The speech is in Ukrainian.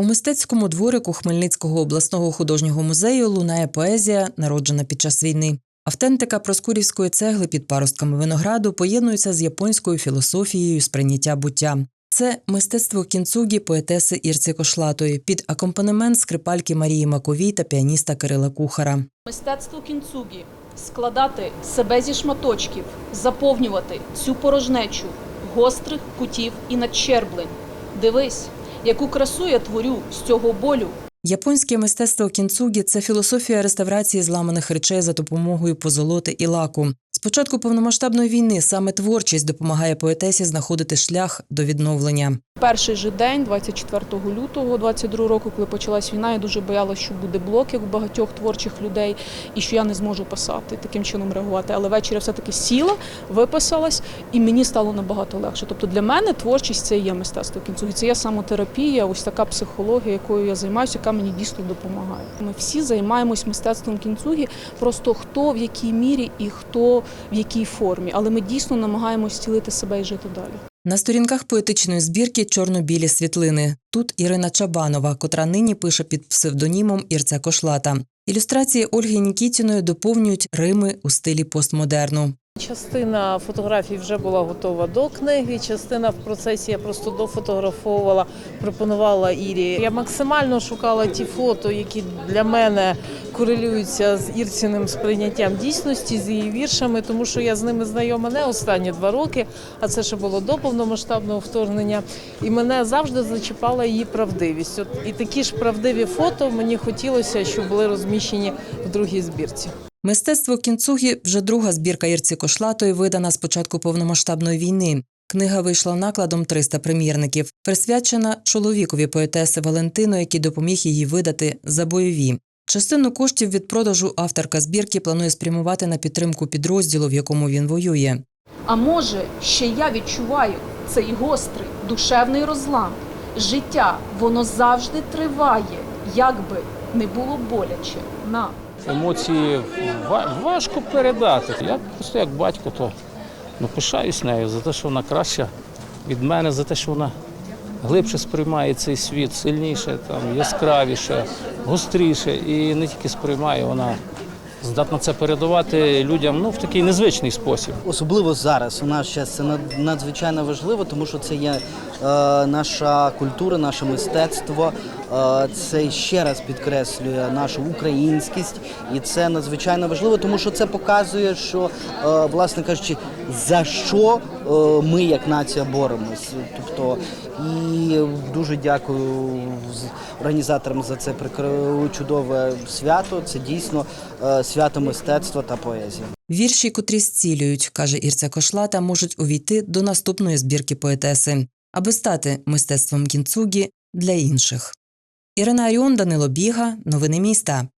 У мистецькому дворику Хмельницького обласного художнього музею лунає поезія, народжена під час війни. Автентика проскурівської цегли під паростками винограду поєднується з японською філософією сприйняття буття. Це мистецтво кінцугі поетеси Ірці Кошлатої під акомпанемент скрипальки Марії Маковій та піаніста Кирила Кухара. Мистецтво кінцугі складати себе зі шматочків, заповнювати цю порожнечу гострих кутів і надщерблень. Дивись, яку красу я творю з цього болю. Японське мистецтво кінцугі це філософія реставрації зламаних речей за допомогою позолоти і лаку. Початку повномасштабної війни саме творчість допомагає поетесі знаходити шлях до відновлення. Перший же день, 24 лютого 22 року, коли почалась війна, я дуже боялася, що буде блок, як у багатьох творчих людей, і що я не зможу писати, таким чином реагувати. Але ввечері все-таки сіла, виписалась, і мені стало набагато легше. Тобто для мене творчість це є мистецтво кінцюги. Це є самотерапія, ось така психологія, якою я займаюся, яка мені дійсно допомагає. Ми всі займаємось мистецтвом кінцюги, просто хто в якій мірі і хто в якій формі. Але ми дійсно намагаємось зцілити себе і жити далі. На сторінках поетичної збірки чорно-білі світлини. Тут Ірина Чабанова, котра нині пише під псевдонімом Ірця Кошлата. Ілюстрації Ольги Нікітіної доповнюють Рими у стилі постмодерну. Частина фотографій вже була готова до книги, частина в процесі я просто дофотографовувала, пропонувала Ірі. Я максимально шукала ті фото, які для мене корелюються з Ірціним сприйняттям дійсності, з її віршами, тому що я з ними знайома не останні два роки, а це ще було до повномасштабного вторгнення. І мене завжди зачіпала її правдивість. От і такі ж правдиві фото мені хотілося, щоб були розміщені в другій збірці. Мистецтво кінцугі вже друга збірка Ірці Кошлатої, видана з початку повномасштабної війни. Книга вийшла накладом 300 примірників, присвячена чоловікові поетеси Валентину, який допоміг її видати за бойові. Частину коштів від продажу авторка збірки планує спрямувати на підтримку підрозділу, в якому він воює. А може, ще я відчуваю цей гострий душевний розлам. Життя воно завжди триває, як би не було боляче нам. Емоції ва- важко передати. Я просто як батько, то ну, пишаюсь нею за те, що вона краща від мене, за те, що вона глибше сприймає цей світ, сильніше, там, яскравіше, гостріше. І не тільки сприймає, вона здатна це передавати людям ну, в такий незвичний спосіб. Особливо зараз у наш час це надзвичайно важливо, тому що це є е, наша культура, наше мистецтво. Е, це ще раз підкреслює нашу українськість, і це надзвичайно важливо, тому що це показує, що е, власне кажучи, за що е, ми як нація боремось. Тобто, і дуже дякую організаторам за це чудове свято. Це дійсно свято мистецтва та поезії. Вірші, котрі зцілюють, каже Ірця Кошлата, можуть увійти до наступної збірки поетеси, аби стати мистецтвом кінцугі для інших. Ірина Аріон, Данило Біга, новини міста.